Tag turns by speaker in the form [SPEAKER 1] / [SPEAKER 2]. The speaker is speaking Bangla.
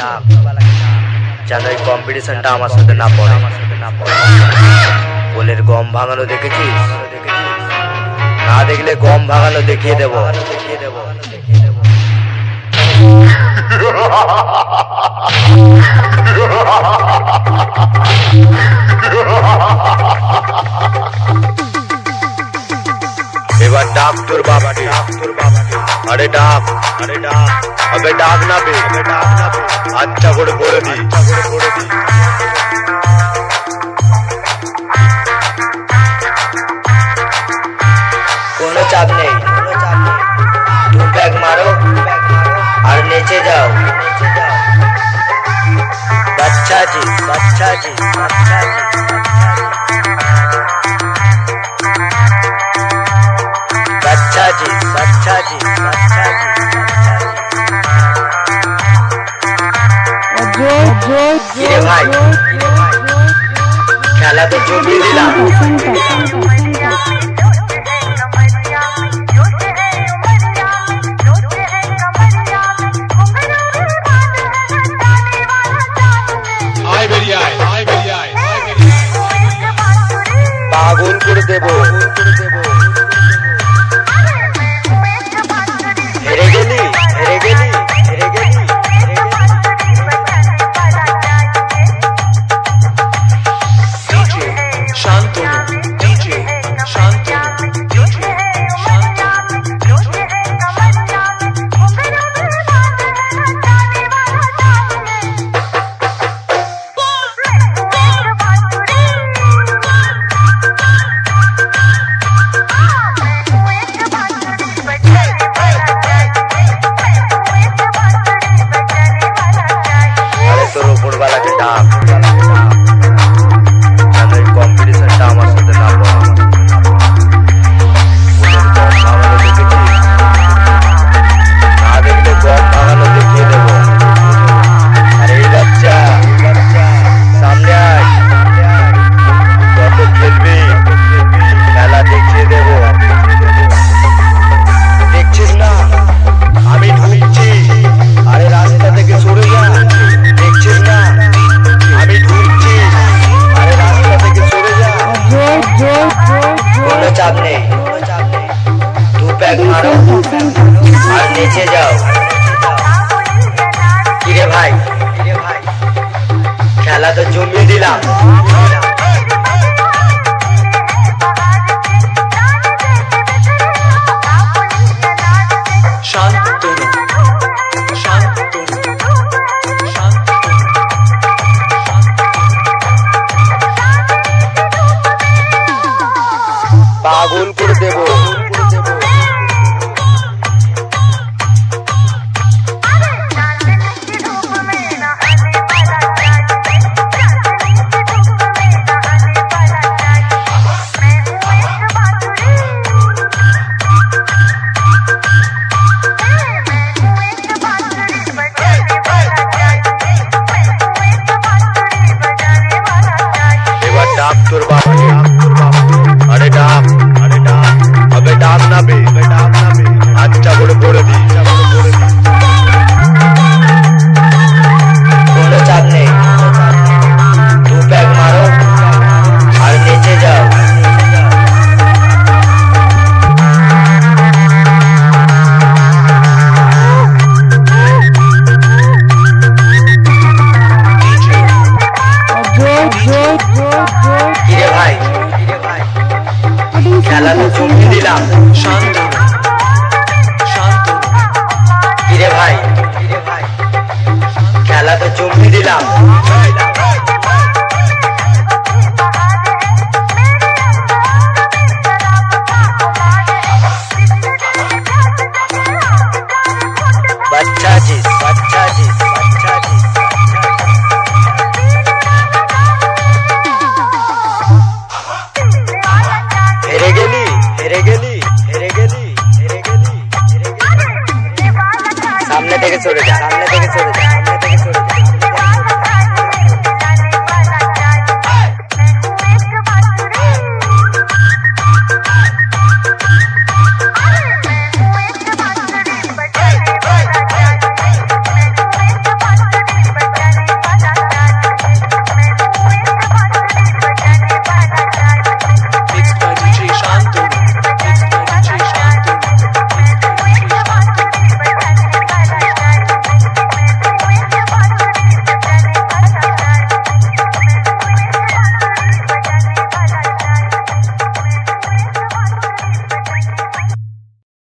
[SPEAKER 1] ডাক। যেন এই কম্পিটিশনটা আমার সাথে না পড়ে। আমার সাথে না পড়ে বলের গম ভাঙানো দেখেছিস? না দেখলে গম ভাঙানো দেখিয়ে দেবো। দেখিয়ে দেবো দেখিয়ে দেবো এবার ডাক তোর বাবাকে তোর বাবাকে। আরে ডাক। আরে ডাক। আবে ডাক না বে আচ্ছা করে বলে দি। বলে দি কোনো চাপ নেই। দু ব্যাগ মারো আর নেচে যাও। বাচ্চা জি বাচ্চা জি বাচ্চা জি কিরে ভাই খেলা তো জমিয়ে দিলাম পাগল করে দেবো। চাপ। নেই দু প্যাক মারো আর নেচে যাও। কিরে ভাই? খেলা তো জমিয়ে দিলাম।
[SPEAKER 2] শান্তনু
[SPEAKER 1] পাগল করে দেবো ডাক জমিয়ে দিলাম
[SPEAKER 2] শান্তনু
[SPEAKER 1] সামনে থেকে চলে যা সামনে থেকে চলে যা